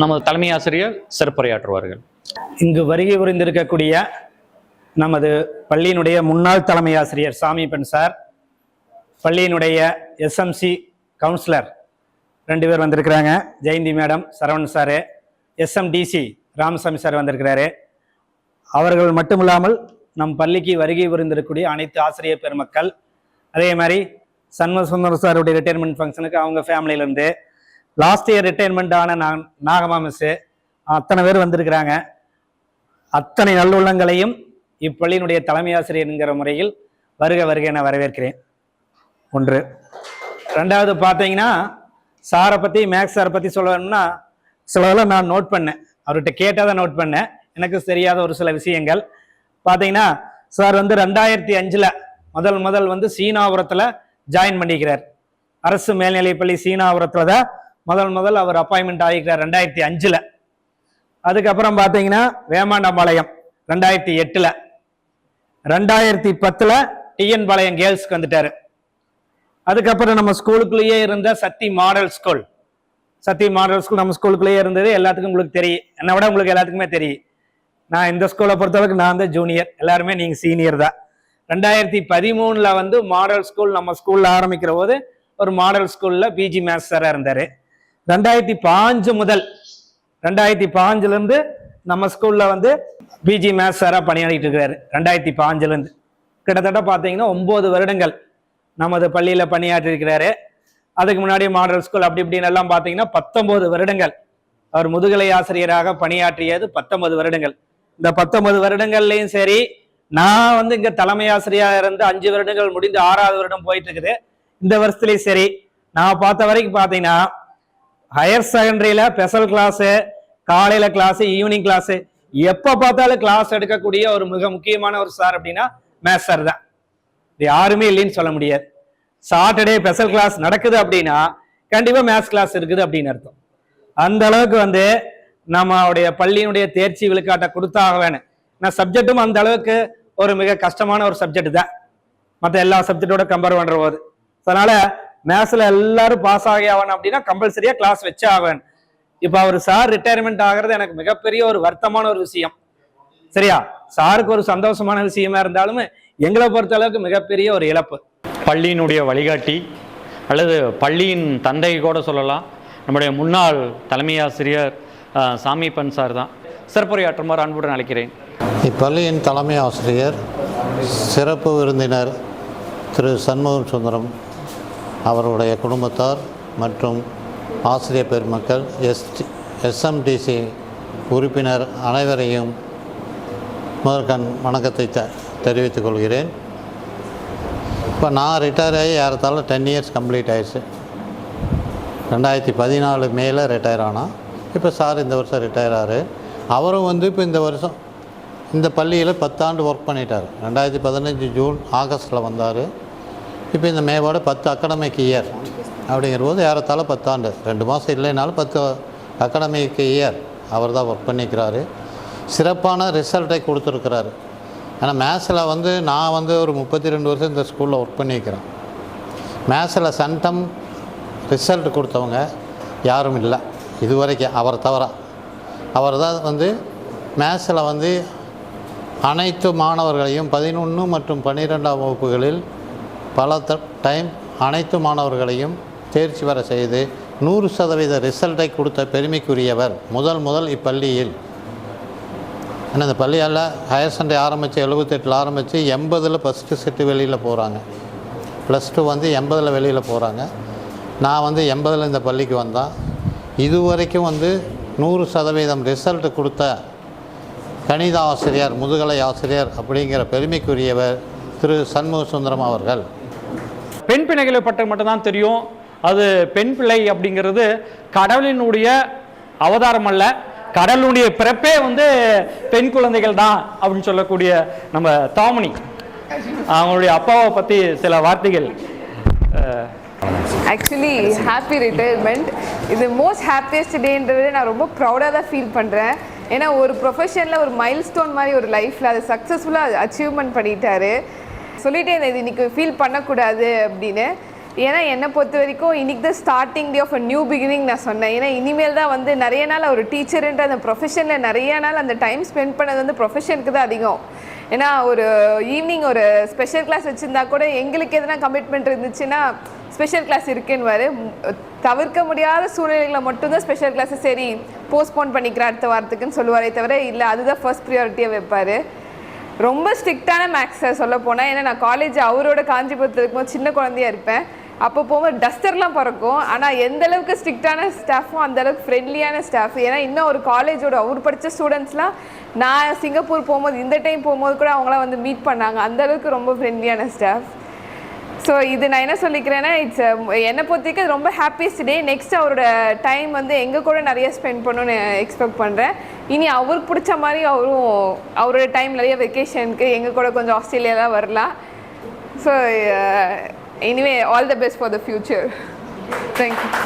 நமது தலைமை ஆசிரியர் சிறப்புரையாற்றுவார்கள். இங்கு வருகை புரிந்திருக்கக்கூடிய நமது பள்ளியினுடைய முன்னாள் தலைமை ஆசிரியர் சாமி பெண் சார் பள்ளியினுடைய எஸ்எம்சி கவுன்சிலர் ரெண்டு பேர் வந்திருக்கிறாங்க. Jayanthi madam Saravanan sir SMDC Ramasamy sir வந்திருக்கிறாரு. அவர்கள் மட்டுமில்லாமல் நம் பள்ளிக்கு வருகை புரிந்திருக்கக்கூடிய அனைத்து ஆசிரியர் பெருமக்கள் அதே மாதிரி சண்முக சுந்தர் சாருடைய ரிட்டையர்மெண்ட் ஃபங்க்ஷனுக்கு அவங்க ஃபேமிலியிலேருந்து லாஸ்ட் இயர் ரிட்டையர்மெண்ட் ஆன நான் நாகமா மிஸ்ஸு அத்தனை பேர் வந்திருக்கிறாங்க. அத்தனை நல்லுள்ளங்களையும் இப்பள்ளியினுடைய தலைமை ஆசிரியர் என்கிற முறையில் வருக வருக என வரவேற்கிறேன். ஒன்று. ரெண்டாவது பார்த்தீங்கன்னா சாரை பற்றி மேக்ஸ் சாரை பற்றி சொல்லணும்னா சிலதெல்லாம் நான் நோட் பண்ணேன். அவர்கிட்ட கேட்டால் தான் நோட் பண்ணேன். எனக்கு தெரியாத ஒரு சில விஷயங்கள். பார்த்தீங்கன்னா சார் வந்து ரெண்டாயிரத்தி அஞ்சில் முதல் முதல் வந்து சீனாபுரத்தில் ஜாயின் பண்ணிக்கிறார். அரசு மேல்நிலைப்பள்ளி சீனாபுரத்தில் தான் முதல் முதல் அவர் அப்பாயின்மெண்ட் ஆகிக்கிறார் ரெண்டாயிரத்தி அஞ்சில். அதுக்கப்புறம் பார்த்தீங்கன்னா வேமாண்டம்பாளையம் ரெண்டாயிரத்தி எட்டில். ரெண்டாயிரத்தி பத்தில் டிஎன் பாளையம் கேர்ள்ஸ்க்கு வந்துட்டார். அதுக்கப்புறம் நம்ம ஸ்கூலுக்குள்ளேயே இருந்த Sakthi model school. Sakthi model school நம்ம ஸ்கூலுக்குள்ளேயே இருந்தது. எல்லாத்துக்கும் உங்களுக்கு தெரியும். என்னை விட உங்களுக்கு எல்லாத்துக்குமே தெரியும். நான் இந்த ஸ்கூலை பொறுத்தளவுக்கு நான் தான் ஜூனியர் எல்லாருமே நீங்கள் சீனியர் தான். ரெண்டாயிரத்தி பதிமூணில் வந்து மாடல் ஸ்கூல் நம்ம ஸ்கூலில் ஆரம்பிக்கிற போது ஒரு மாடல் ஸ்கூலில் பிஜி மேத்ஸ் இருந்தார். ரெண்டாயிரத்தி பாஞ்சு முதல் ரெண்டாயிரத்தி பாஞ்சுலேருந்து நம்ம ஸ்கூலில் வந்து பிஜி மேத்ஸ் பணியாடிட்டு இருக்கிறாரு ரெண்டாயிரத்தி பாஞ்சுலேருந்து கிட்டத்தட்ட பார்த்தீங்கன்னா ஒம்பது வருடங்கள் நமது பள்ளியில் பணியாற்றி இருக்கிறாரு. அதுக்கு முன்னாடி மாடல் ஸ்கூல் அப்படி இப்படின்னு எல்லாம் பார்த்தீங்கன்னா பத்தொன்பது வருடங்கள் அவர் முதுகலை ஆசிரியராக பணியாற்றியது பத்தொன்பது வருடங்கள். இந்த பத்தொன்பது வருடங்கள்லையும் சரி நான் வந்து இங்க தலைமை ஆசிரியராக இருந்து அஞ்சு வருடங்கள் முடிந்து ஆறாவது வருடம் போயிட்டு இருக்குது இந்த வருஷத்துலயும் சரி நான் பார்த்த வரைக்கும் பார்த்தீங்கன்னா ஹையர் செகண்டரியில ஸ்பெஷல் கிளாஸு காலையில கிளாஸ் ஈவினிங் கிளாஸ் எப்ப பார்த்தாலும் கிளாஸ் எடுக்கக்கூடிய ஒரு மிக முக்கியமான ஒரு சார் அப்படின்னா மேத்ஸ் சார் தான். இது யாருமே இல்லைன்னு சொல்ல முடியாது. சாட்டர்டே ஸ்பெஷல் கிளாஸ் நடக்குது அப்படின்னா கண்டிப்பா மேத்ஸ் கிளாஸ் இருக்குது அப்படின்னு அர்த்தம். அந்த அளவுக்கு வந்து நம்மளுடைய பள்ளியினுடைய தேர்ச்சி விழுக்காட்டை கொடுத்தாக வேணும். நான் சப்ஜெக்ட்டும் அந்த அளவுக்கு ஒரு மிக கஷ்டமான ஒரு சப்ஜெக்ட் தான். மற்ற எல்லா சப்ஜெக்டோட கம்பேர் பண்ற போது. அதனால மேத்ஸ்ல எல்லாரும் பாஸ் ஆகி ஆகணும் அப்படின்னா கம்பல்சரியா கிளாஸ் வச்சே ஆவேன் இப்போ அவர் சார் ரிட்டையர்மெண்ட் ஆகிறது எனக்கு மிகப்பெரிய ஒரு வருத்தமான ஒரு விஷயம். சரியா? சாருக்கு ஒரு சந்தோஷமான விஷயமா இருந்தாலும் எங்களை பொறுத்த அளவுக்கு மிகப்பெரிய ஒரு இழப்பு. பள்ளியினுடைய வழிகாட்டி அல்லது பள்ளியின் தந்தை கூட சொல்லலாம். நம்முடைய முன்னாள் தலைமை ஆசிரியர் சாமி பன் சார் தான். சிறப்புரையாற்றுமாறு அன்புடன் அழைக்கிறேன். இப்பள்ளியின் தலைமை ஆசிரியர் சிறப்பு விருந்தினர் திரு சண்முகம் சுந்தரம் அவருடைய குடும்பத்தார் மற்றும் ஆசிரியர் பெருமக்கள் எஸ்டி எஸ்எம்டிசி உறுப்பினர் அனைவரையும் முதற்கண் வணக்கத்தை த தெரிவித்துக் கொள்கிறேன். இப்போ நான் ரிட்டையர் ஆகி ஏறத்தாழ டென் இயர்ஸ் கம்ப்ளீட் ஆயிடுச்சு. ரெண்டாயிரத்தி பதினாலு மேலே ரிட்டையர் ஆனால் இப்போ சார் இந்த வருஷம் ரிட்டையர் ஆறு அவரும் வந்து இப்போ இந்த வருஷம் இந்த பள்ளியில் பத்தாண்டு ஒர்க் பண்ணிட்டார். ரெண்டாயிரத்தி பதினஞ்சு ஜூன் ஆகஸ்ட்டில் வந்தார். இப்போ இந்த மேவோட பத்து அகாடமிக் இயர் அப்படிங்கிற போது ஏறத்தாழ பத்தாண்டு. ரெண்டு மாதம் இல்லைனாலும் பத்து அகாடமிக் இயர் அவர் தான் ஒர்க் பண்ணிக்கிறாரு. சிறப்பான ரிசல்ட்டை கொடுத்துருக்கிறாரு. ஆனால் மேத்ஸில் வந்து நான் வந்து ஒரு முப்பத்தி ரெண்டு வருஷம் இந்த ஸ்கூலில் ஒர்க் பண்ணியிருக்கிறேன் மேத்ஸில் சென்டம் ரிசல்ட் கொடுத்தவங்க யாரும் இல்லை. இது வரைக்கும் அவர் தவிர. அவர் தான் வந்து மேத்ஸில் வந்து அனைத்து மாணவர்களையும் பதினொன்று மற்றும் பன்னிரெண்டாம் வகுப்புகளில் பல த டைம் அனைத்து மாணவர்களையும் தேர்ச்சி பெற செய்து நூறு சதவீத ரிசல்ட்டை கொடுத்த பெருமைக்குரியவர் முதல் முதல் இப்பள்ளியில். ஏன்னா இந்த பள்ளியால் ஹையர் செகண்டரி ஆரம்பித்து எழுபத்தெட்டில் ஆரம்பித்து எண்பதில் ஃபஸ்ட்டு செட்டு வெளியில் போகிறாங்க ப்ளஸ் டூ வந்து எண்பதில் வெளியில் போகிறாங்க நான் வந்து எண்பதில் இந்த பள்ளிக்கு வந்தேன் இது வரைக்கும் வந்து நூறு சதவீதம் ரிசல்ட் கொடுத்த கணித ஆசிரியர் முதுகலை ஆசிரியர் அப்படிங்கிற பெருமைக்குரியவர் திரு சண்முக சுந்தரம் அவர்கள். பெண் பிள்ளைகளை பற்றி மட்டும்தான் தெரியும். அது பெண் பிள்ளை அப்படிங்கிறது கடவுளினுடைய அவதாரம் அல்ல. கடவுளுடைய பிறப்பே வந்து பெண் குழந்தைகள் தான் அப்படின்னு சொல்லக்கூடிய நம்ம தாமணி அவங்களுடைய அப்பாவை பற்றி சில வார்த்தைகள் ஆக்சுவலி ஹாப்பி ரிட்டையர்மெண்ட் இது மோஸ்ட் ஹாப்பியஸ்ட் டேன்றதை நான் ரொம்ப ப்ரௌடாக தான் ஃபீல் பண்ணுறேன் ஏன்னா ஒரு ப்ரொஃபஷனில் ஒரு மைல்ஸ்டோன் மாதிரி ஒரு லைஃப்பில் அதை சக்ஸஸ்ஃபுல்லாக அச்சீவ்மெண்ட் பண்ணிட்டாரு. சொல்லிட்டே இருந்தேன் இது இன்னைக்கு ஃபீல் பண்ணக்கூடாது அப்படின்னு. ஏன்னா என்னை பொறுத்த வரைக்கும் இன்னைக்கு தான் starting day of a new beginning நான் சொன்னேன். ஏன்னா இனிமேல் தான் வந்து நிறைய நாள் ஒரு டீச்சருன்ற அந்த ப்ரொஃபஷனில் நிறைய நாள் அந்த டைம் ஸ்பெண்ட் பண்ணது வந்து ப்ரொஃபஷனுக்கு தான் அதிகம். ஏன்னா ஒரு ஈவினிங் ஒரு ஸ்பெஷல் கிளாஸ் வச்சுருந்தா கூட எங்களுக்கு எதனா கமிட்மெண்ட் இருந்துச்சுன்னா ஸ்பெஷல் கிளாஸ் இருக்குன்னு தவிர்க்க முடியாத சூழ்நிலைகளை மட்டும்தான் ஸ்பெஷல் கிளாஸை சரி போஸ்ட்போன் பண்ணிக்கிறேன் அடுத்த வாரத்துக்குன்னு சொல்லுவாரே தவிர இல்லை அதுதான் ஃபர்ஸ்ட் ப்ரியாரிட்டியாக வைப்பார். ரொம்ப ஸ்ட்ரிக்டான மேக்ஸ் சார் சொல்ல போனால் ஏன்னா நான் காலேஜ் அவரோட காஞ்சிபுரத்தில் இருக்கும்போது சின்ன குழந்தையா இருப்பேன். அப்போ போகும்போது டஸ்டர்லாம் பறக்கும். ஆனால் எந்த அளவுக்கு ஸ்ட்ரிக்டான ஸ்டாஃபும் அந்த அளவுக்கு ஃப்ரெண்ட்லியான ஸ்டாஃப் ஏன்னா இன்னும் ஒரு காலேஜோட அவர் படித்த ஸ்டூடெண்ட்ஸ்லாம் நான் சிங்கப்பூர் போகும்போது இந்த டைம் போகும்போது கூட அவங்களாம் வந்து மீட் பண்ணாங்க. அந்த அளவுக்கு ரொம்ப ஃப்ரெண்ட்லியான ஸ்டாஃப் ஸோ இது நான் என்ன சொல்லிக்கிறேன்னா இட்ஸ் um, என்னை பொறுத்தவரைக்கும் அது ரொம்ப ஹாப்பியஸ்ட் டே நெக்ஸ்ட் அவரோட டைம் வந்து எங்கள் கூட நிறைய ஸ்பெண்ட் பண்ணணும்னு எக்ஸ்பெக்ட் பண்ணுறேன் இனி அவருக்கு பிடிச்ச மாதிரி அவரும் அவரோட டைம் நிறைய வெக்கேஷனுக்கு எங்கள் கூட கொஞ்சம் ஆஸ்திரேலியாலாம் வரலாம். So uh, Anyway, all the best for the future. Thank you.